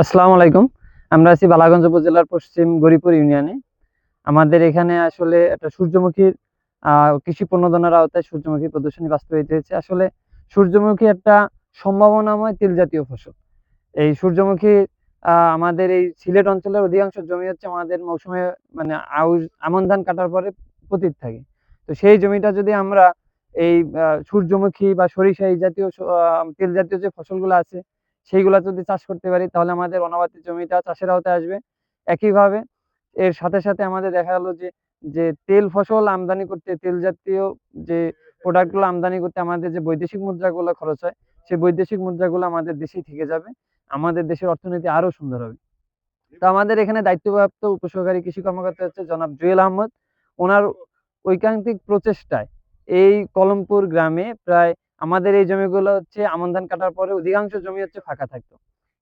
আসসালামু আলাইকুম। আমরা আছি বালাগঞ্জ উপজেলার পশ্চিম গরিপুর ইউনিয়নে। আমাদের এখানে আসলে একটা সূর্যমুখীর কৃষি প্রণোদনার আওতায় সূর্যমুখী প্রদর্শনী বাস্তবায়িত হয়েছে। আসলে সূর্যমুখী একটা সম্ভাবনাময় তেল জাতীয় ফসল। এই সূর্যমুখী আমাদের এই সিলেট অঞ্চলের অধিকাংশ জমি হচ্ছে আমাদের মৌসুমে মানে আউশ, আমন ধান কাটার পরে পতিত থাকে। তো সেই জমিটা যদি আমরা এই সূর্যমুখী বা সরিষা এই জাতীয় তেল জাতীয় যে ফসলগুলো আছে সেইগুলা যদি চাষ করতে পারি, তাহলে আমাদের অনাবাদি জমিটা চাষের আওতায় আসবে। একইভাবে এর সাথে সাথে আমাদের দেখা গেল যে যে তেল ফসল আমদানি করতে, তেল জাতীয় যে প্রোডাক্টগুলো আমদানি করতে আমাদের যে বৈদেশিক মুদ্রাগুলো খরচ হয়, সেই বৈদেশিক মুদ্রাগুলো আমাদের দেশেই থেকে যাবে। আমাদের দেশের অর্থনীতি আরও সুন্দর হবে। তো আমাদের এখানে দায়িত্বপ্রাপ্ত উপসহকারী কৃষি কর্মকর্তা হচ্ছে জনাব জুয়েল আহমদ। ওনার ঐকান্তিক প্রচেষ্টায় এই কলমপুর গ্রামে প্রায় আমাদের এই জমিগুলো হচ্ছে আমন ধান কাটার পরে অধিকাংশ জমি হচ্ছে ফাঁকা থাকতো।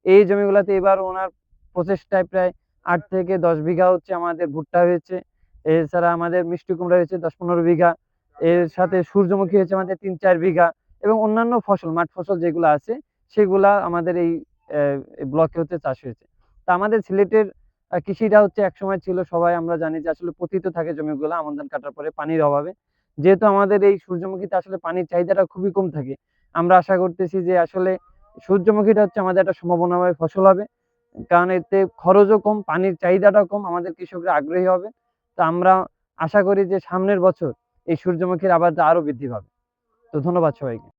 এই জমিগুলোতে এবার ওনার প্রচেষ্টায় প্রায় আট থেকে দশ বিঘা হচ্ছে আমাদের ভুট্টা হয়েছে, এছাড়া আমাদের মিষ্টি কুমড়া হয়েছে দশ পনেরো বিঘা, এর সাথে সূর্যমুখী হয়েছে আমাদের তিন চার বিঘা এবং অন্যান্য ফসল, মাঠ ফসল যেগুলো আছে সেগুলা আমাদের এই ব্লকে হচ্ছে চাষ হয়েছে। তা আমাদের সিলেটের কৃষিটা হচ্ছে একসময় ছিল, সবাই আমরা জানি যে আসলে পতিত থাকে জমিগুলো আমন ধান কাটার পরে পানির অভাবে। যেহেতু আমাদের এই সূর্যমুখীতে আসলে পানির চাহিদাটা খুবই কম থাকে, আমরা আশা করতেছি যে আসলে সূর্যমুখীটা হচ্ছে আমাদের একটা সম্ভাবনাময় ফসল হবে, কারণ এতে খরচও কম, পানির চাহিদাটাও কম, আমাদের কৃষকরা আগ্রহী হবে তো আমরা আশা করি যে সামনের বছর এই সূর্যমুখীর আবাদটা আরও বৃদ্ধি পাবে। তো ধন্যবাদ সবাইকে।